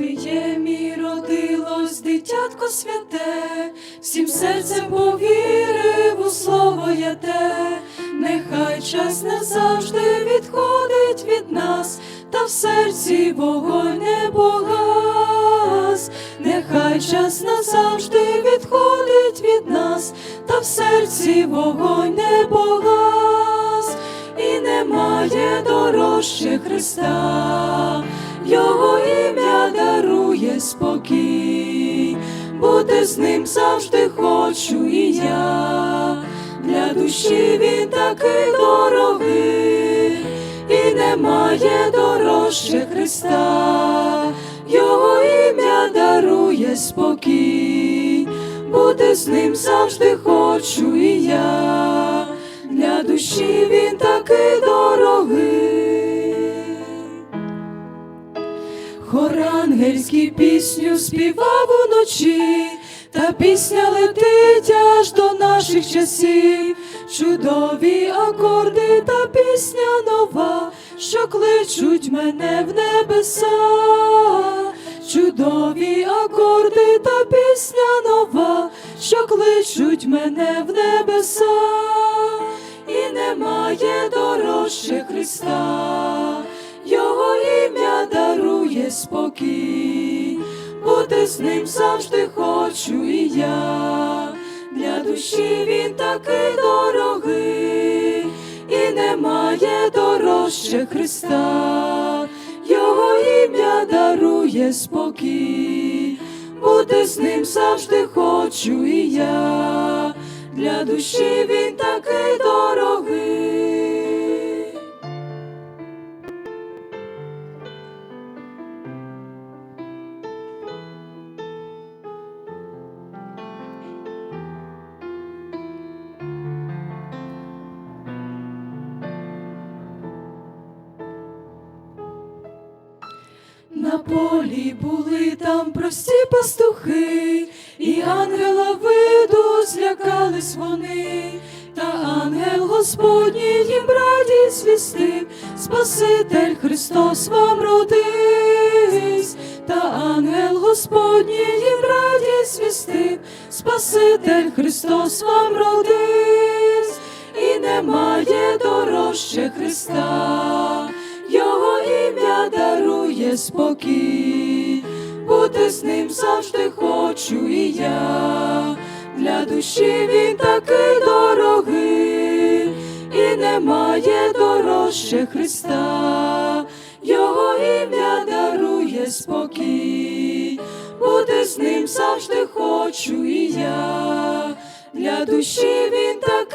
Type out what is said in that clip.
Вифлеємі родилось дитятко святе, всім серцем повірив у слово те, нехай час назавжди відходить від нас, та в серці вогонь не погас, нехай час назавжди відходить від нас, та в серці вогонь не погас, і немає дорожче Христа. Дарує спокій, бути з ним завжди хочу і я, для душі він такий дорогий, і немає дорожче Христа, Його ім'я дарує спокій, бути з ним завжди хочу і я, для душі він такий дорогий. Ангельський пісню співав уночі, та пісня летить аж до наших часів, чудові акорди та пісня нова, що кличуть мене в небеса, чудові акорди та пісня нова, що кличуть мене в небеса, і немає дорожче Христа. Його ім'я дарує спокій, бути з ним завжди хочу і я, для душі він такий дорогий, і немає дорожче Христа, Його ім'я дарує спокій, бути з ним завжди хочу і я, для душі він такий дорогий. На полі були там прості пастухи, і ангела виду злякались вони, та ангел Господній їм радість звістив, Спаситель Христос вам родись, та ангел Господній їм радість звістив, Спаситель Христос вам родись, і немає дорожче Христа. Дарує спокій, бути з ним завжди хочу і я, для душі він такий дорогий, і немає дорожче Христа, Його ім'я дарує спокій, бути з ним завжди хочу і я, для душі він такий